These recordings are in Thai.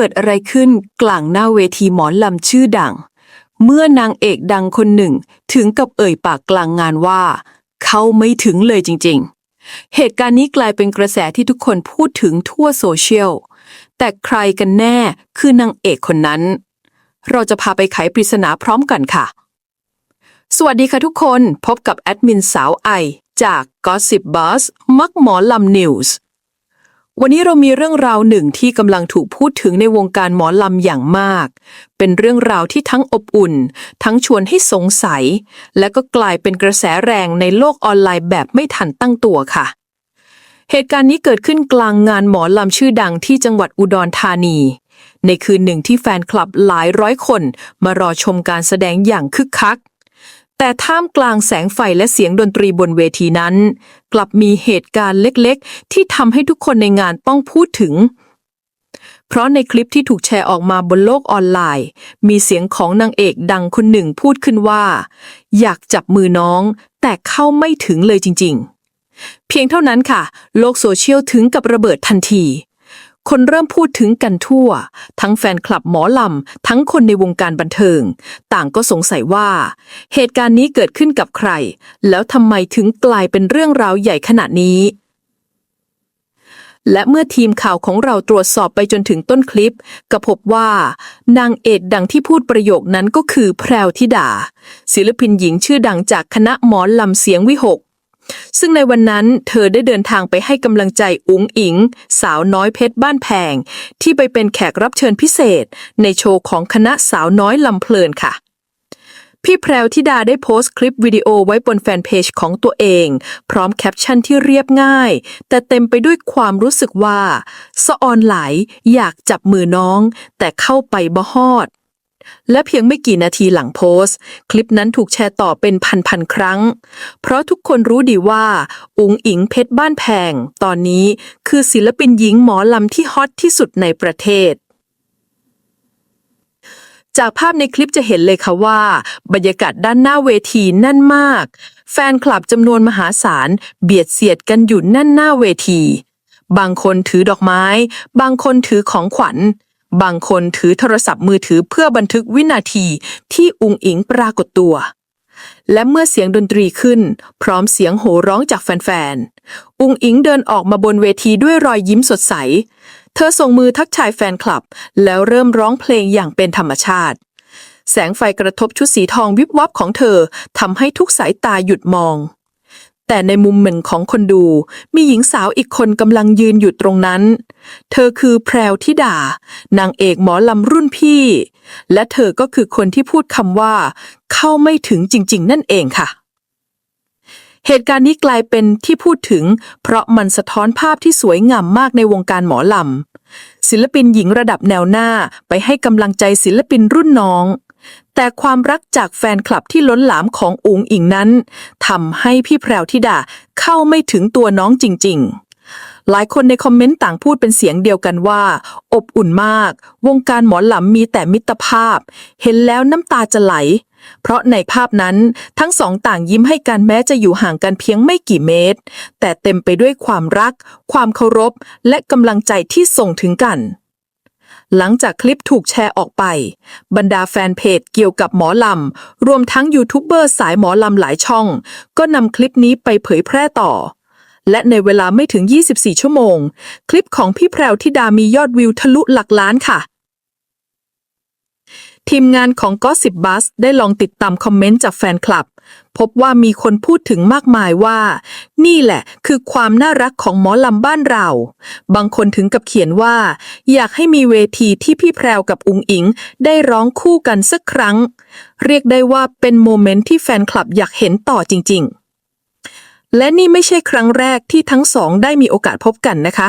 กิดอะไรขึ้นกลางหน้าเวทีหมอลำชื่อดัง เมื่อนางเอกดังคนหนึ่ง ถึงกับเอ่ยปากกลางงานว่า เขาไม่ถึงเลยจริง ๆ เหตุการณ์นี้กลายเป็นกระแสที่ทุกคนพูดถึงทั่วโซเชียล แต่ใครกันแน่คือนางเอกคนนั้น เราจะพาไปไขปริศนาพร้อมกันค่ะ สวัสดีค่ะทุกคนพบกับแอดมินสาวไอจาก Gossip Buzz มักหมอลำนิวส์ วันนี้เรามีเรื่องราวหนึ่งที่กำลังถูกพูดถึงในวงการหมอลำอย่างมาก เป็นเรื่องราวที่ทั้งอบอุ่น ทั้งชวนให้สงสัย และก็กลายเป็นกระแสแรงในโลกออนไลน์แบบไม่ทันตั้งตัวค่ะ เหตุการณ์นี้เกิดขึ้นกลางงานหมอลำชื่อดังที่จังหวัดอุดรธานี ในคืนหนึ่งที่แฟนคลับหลายร้อยคน มารอชมการแสดงอย่างคึกคัก แต่ท่ามกลางแสงไฟและเสียงดนตรีบนเวทีนั้น กลับมีเหตุการณ์เล็กๆ ที่ทำให้ทุกคนในงานต้องพูดถึง เพราะในคลิปที่ถูกแชร์ออกมาบนโลกออนไลน์ มีเสียงของนางเอกดังคนหนึ่งพูดขึ้นว่า อยากจับมือน้อง แต่เข้าไม่ถึงเลยจริงๆ เพียงเท่านั้นค่ะ โลกโซเชียลถึงกับระเบิดทันที คนเริ่มพูดถึงกันทั่ว ทั้งแฟนคลับหมอลำ ทั้งคนในวงการบันเทิง ต่างก็สงสัยว่า เหตุการณ์นี้เกิดขึ้นกับใคร แล้วทำไมถึงกลายเป็นเรื่องราวใหญ่ขนาดนี้และเมื่อทีมข่าวของเราตรวจสอบไปจนถึงต้นคลิป ก็พบว่า นางเอกดังที่พูดประโยคนั้นก็คือแพรวธิดา ศิลปินหญิงชื่อดังจากคณะหมอลำเสียงวิหก ซึ่งในวันนั้นเธอได้เดินทางไปให้กำลังใจอุ๋งอิง สาวน้อยเพชรบ้านแพง ที่ไปเป็นแขกรับเชิญพิเศษ ในโชว์ของคณะสาวน้อยลำเพลินค่ะพี่แพรวธิดาได้โพสต์คลิปวิดีโอไว้บนแฟนเพจของตัวเอง พร้อมแคปชั่นที่เรียบง่าย แต่เต็มไปด้วยความรู้สึกว่า สะออนไหลอยากจับมือน้อง แต่เข้าไปบ่ฮอด และเพียงไม่กี่นาทีหลังโพสต์ คลิปนั้นถูกแชร์ต่อเป็นพันๆครั้ง เพราะทุกคนรู้ดีว่า อุงอิงเพชรบ้านแพง ตอนนี้คือศิลปินหญิงหมอลำที่ฮอตที่สุดในประเทศจากภาพในคลิปจะเห็นเลยค่ะว่า บรรยากาศด้านหน้าเวทีแน่นมาก แฟนคลับจำนวนมหาศาล เบียดเสียดกันอยู่แน่นหน้าเวที บางคนถือดอกไม้ บางคนถือของขวัญ บางคนถือโทรศัพท์มือถือเพื่อบันทึกวินาทีที่อุงอิงปรากฏตัว และเมื่อเสียงดนตรีขึ้น พร้อมเสียงโห่ร้องจากแฟนๆ อุงอิงเดินออกมาบนเวทีด้วยรอยยิ้มสดใส เธอส่งมือทักทายแฟนคลับ แล้วเริ่มร้องเพลงอย่างเป็นธรรมชาติ แสงไฟกระทบชุดสีทองวิบวับของเธอทำให้ทุกสายตาหยุดมอง แต่ในมุมหนึ่งของคนดู มีหญิงสาวอีกคนกำลังยืนอยู่ตรงนั้น เธอคือแพรวธิดา นางเอกหมอลำรุ่นพี่ และเธอก็คือคนที่พูดคำว่า เข้าไม่ถึงจริง ๆ นั่นเองค่ะ เหตุการณ์นี้กลายเป็นที่พูดถึง เพราะมันสะท้อนภาพที่สวยงามมากในวงการหมอลำศิลปินหญิงระดับแนวหน้าไปให้กำลังใจศิลปินรุ่นน้อง แต่ความรักจากแฟนคลับที่ล้นหลามของอุ๋งอิงนั้นทำให้พี่แพรวธิดาเข้าไม่ถึงตัวน้องจริง ๆหลายคนในคอมเมนต์ต่างพูดเป็นเสียงเดียวกันว่า อบอุ่นมาก วงการหมอหลำมีแต่มิตรภาพ เห็นแล้วน้ำตาจะไหล เพราะในภาพนั้นทั้งสองต่างยิ้มให้กันแม้จะอยู่ห่างกันเพียงไม่กี่เมตร แต่เต็มไปด้วยความรัก ความเคารพ และกำลังใจที่ส่งถึงกัน หลังจากคลิปถูกแชร์ออกไป บรรดาแฟนเพจเกี่ยวกับหมอลำ รวมทั้งยูทูบเบอร์สายหมอลำหลายช่อง ก็นำคลิปนี้ไปเผยแพร่ต่อ และในเวลาไม่ถึง 24 ชั่วโมง คลิปของพี่แพรวธิดามียอดวิวทะลุหลักล้านค่ะ ทีมงานของ Gossip Buzz ได้ลองติดตามคอมเมนต์จากแฟนคลับ พบว่ามีคนพูดถึงมากมายว่า นี่แหละคือความน่ารักของหมอลำบ้านเรา บางคนถึงกับเขียนว่า อยากให้มีเวทีที่พี่แพรวกับอุงอิง ได้ร้องคู่กันสักครั้ง เรียกได้ว่าเป็นโมเมนต์ที่แฟนคลับอยากเห็นต่อจริง ๆ และนี่ไม่ใช่ครั้งแรกที่ทั้งสองได้มีโอกาสพบกันนะคะ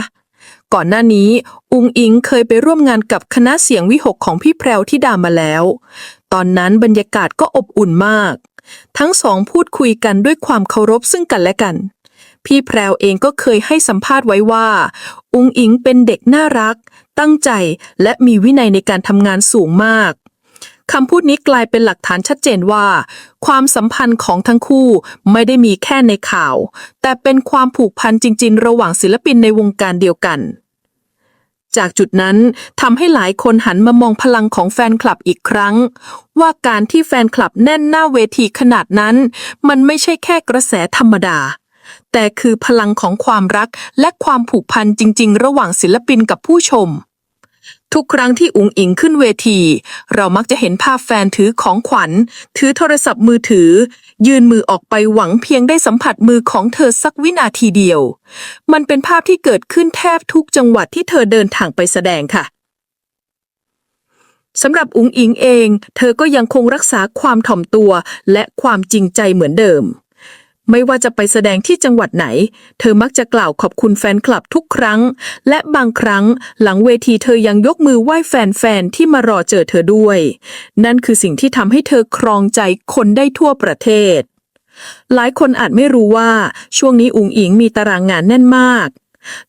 ก่อนหน้านี้ อุงอิงเคยไปร่วมงานกับคณะเสียงวิหกของพี่แพรวที่ดามาแล้ว ตอนนั้นบรรยากาศก็อบอุ่นมาก ทั้งสองพูดคุยกันด้วยความเคารพซึ่งกันและกัน พี่แพรวเองก็เคยให้สัมภาษณ์ไว้ว่า อุงอิงเป็นเด็กน่ารัก ตั้งใจและมีวินัยในการทำงานสูงมากคำพูดนี้กลายเป็นหลักฐานชัดเจนว่า ความสัมพันธ์ของทั้งคู่ไม่ได้มีแค่ในข่าว แต่เป็นความผูกพันจริง ๆ ระหว่างศิลปินในวงการเดียวกัน จากจุดนั้นทำให้หลายคนหันมามองพลังของแฟนคลับอีกครั้ง ว่าการที่แฟนคลับแน่นหน้าเวทีขนาดนั้น มันไม่ใช่แค่กระแสธรรมดา แต่คือพลังของความรักและความผูกพันจริง ๆ ระหว่างศิลปินกับผู้ชม ทุกครั้งที่อุ๋งอิงขึ้นเวที เรามักจะเห็นภาพแฟนถือของขวัญ ถือโทรศัพท์มือถือ ยื่นมือออกไปหวังเพียงได้สัมผัสมือของเธอสักวินาทีเดียว มันเป็นภาพที่เกิดขึ้นแทบทุกจังหวัดที่เธอเดินทางไปแสดงค่ะสำหรับอุ๋งอิงเอง เธอก็ยังคงรักษาความถ่อมตัวและความจริงใจเหมือนเดิม ไม่ว่าจะไปแสดงที่จังหวัดไหน เธอมักจะกล่าวขอบคุณแฟนคลับทุกครั้ง และบางครั้งหลังเวทีเธอยังยกมือไหว้แฟนๆที่มารอเจอเธอด้วย นั่นคือสิ่งที่ทำให้เธอครองใจคนได้ทั่วประเทศ หลายคนอาจไม่รู้ว่า ช่วงนี้อุ๋งอิงมีตารางงานแน่นมาก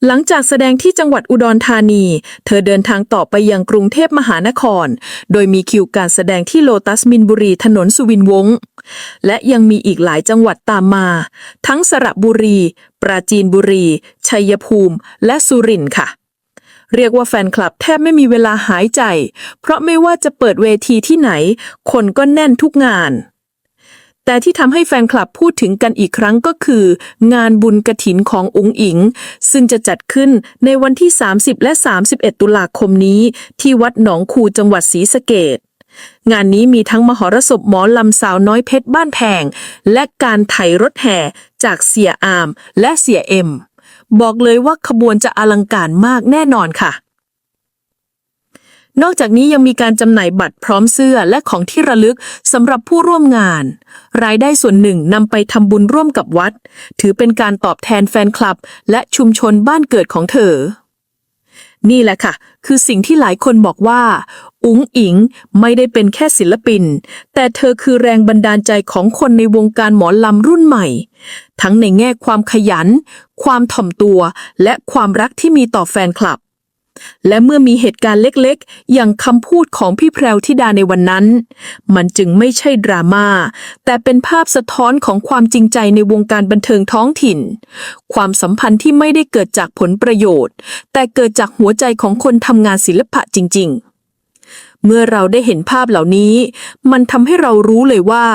หลังจากแสดงที่จังหวัดอุดรธานี เธอเดินทางต่อไปยังกรุงเทพมหานคร โดยมีคิวการแสดงที่โลตัสมินบุรีถนนสุวินวงศ์ และยังมีอีกหลายจังหวัดตามมา ทั้งสระบุรี ปราจีนบุรี ชัยภูมิ และสุรินทร์ค่ะ เรียกว่าแฟนคลับแทบไม่มีเวลาหายใจ เพราะไม่ว่าจะเปิดเวทีที่ไหน คนก็แน่นทุกงาน แต่ที่ทำให้แฟนคลับพูดถึงกันอีกครั้งก็คือ งานบุญกระถินของอุ๋งอิง ซึ่งจะจัดขึ้นในวันที่ 30 และ 31 ตุลาคมนี้ ที่วัดหนองคูจังหวัดศรีสะเกษงานนี้มีทั้งมหรสพหมอลำสาวน้อยเพชรบ้านแพง และการไถรถแห่จากเสียอามและเสียเอ็ม บอกเลยว่าขบวนจะอลังการมากแน่นอนค่ะ นอกจากนี้ยังมีการจำหน่ายบัตรพร้อมเสื้อและของที่ระลึกสำหรับผู้ร่วมงาน รายได้ส่วนหนึ่งนำไปทำบุญร่วมกับวัด ถือเป็นการตอบแทนแฟนคลับ และชุมชนบ้านเกิดของเธอ นี่แหละค่ะ คือสิ่งที่หลายคนบอกว่า อุ๋งอิงไม่ได้เป็นแค่ศิลปิน แต่เธอคือแรงบันดาลใจของคนในวงการหมอลำรุ่นใหม่ ทั้งในแง่ความขยัน ความถ่อมตัว และความรักที่มีต่อแฟนคลับ และเมื่อมีเหตุการณ์เล็กๆ อย่างคำพูดของพี่แพรวธิดาในวันนั้น มันจึงไม่ใช่ดราม่า แต่เป็นภาพสะท้อนของความจริงใจในวงการบันเทิงท้องถิ่น ความสัมพันธ์ที่ไม่ได้เกิดจากผลประโยชน์ แต่เกิดจากหัวใจของคนทำงานศิลปะจริง ๆเมื่อเราได้เห็นภาพเหล่านี้ มันทำให้เรารู้เลยว่า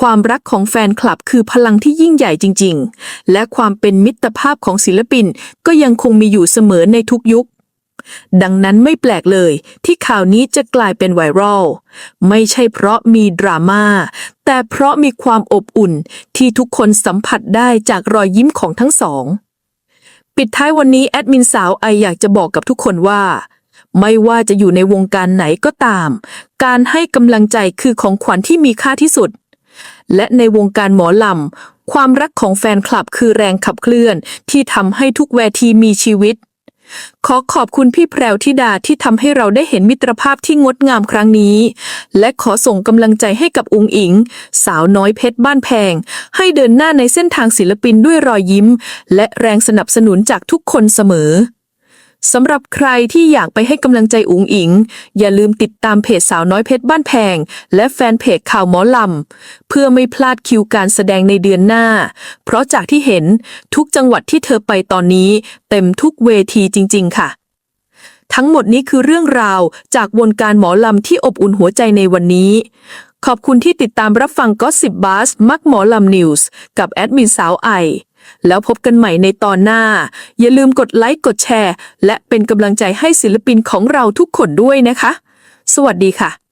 ความรักของแฟนคลับคือพลังที่ยิ่งใหญ่จริง ๆ และความเป็นมิตรภาพของศิลปินก็ยังคงมีอยู่เสมอในทุกยุค ดังนั้นไม่แปลกเลยที่ข่าวนี้จะกลายเป็นไวรัล ไม่ใช่เพราะมีดราม่า แต่เพราะมีความอบอุ่นที่ทุกคนสัมผัสได้จากรอยยิ้มของทั้งสอง ปิดท้ายวันนี้แอดมินสาวไออยากจะบอกกับทุกคนว่า ไม่ว่าจะอยู่ในวงการไหนก็ตาม การให้กำลังใจคือของขวัญที่มีค่าที่สุด และในวงการหมอลำความรักของแฟนคลับคือแรงขับเคลื่อนที่ทำให้ทุกเวทีมีชีวิต ขอขอบคุณพี่แพรวธิดาที่ทำให้เราได้เห็นมิตรภาพที่งดงามครั้งนี้ และขอส่งกำลังใจให้กับอุงอิง สาวน้อยเพชรบ้านแพง ให้เดินหน้าในเส้นทางศิลปินด้วยรอยยิ้ม และแรงสนับสนุนจากทุกคนเสมอ สำหรับใครที่อยากไปให้กำลังใจอุ๋งอิง อย่าลืมติดตามเพจสาวน้อยเพชรบ้านแพง และแฟนเพจข่าวหมอลำ เพื่อไม่พลาดคิวการแสดงในเดือนหน้า เพราะจากที่เห็นทุกจังหวัดที่เธอไปตอนนี้ เต็มทุกเวทีจริง ๆ ค่ะ ทั้งหมดนี้คือเรื่องราวจากวงการหมอลำที่อบอุ่นหัวใจในวันนี้ ขอบคุณที่ติดตามรับฟังก็สิบบาสมักหมอลำนิวส์กับแอดมินสาวไอ แล้วพบกันใหม่ในตอนหน้า อย่าลืมกดไลค์กดแชร์ และเป็นกำลังใจให้ศิลปินของเราทุกคนด้วยนะคะ สวัสดีค่ะ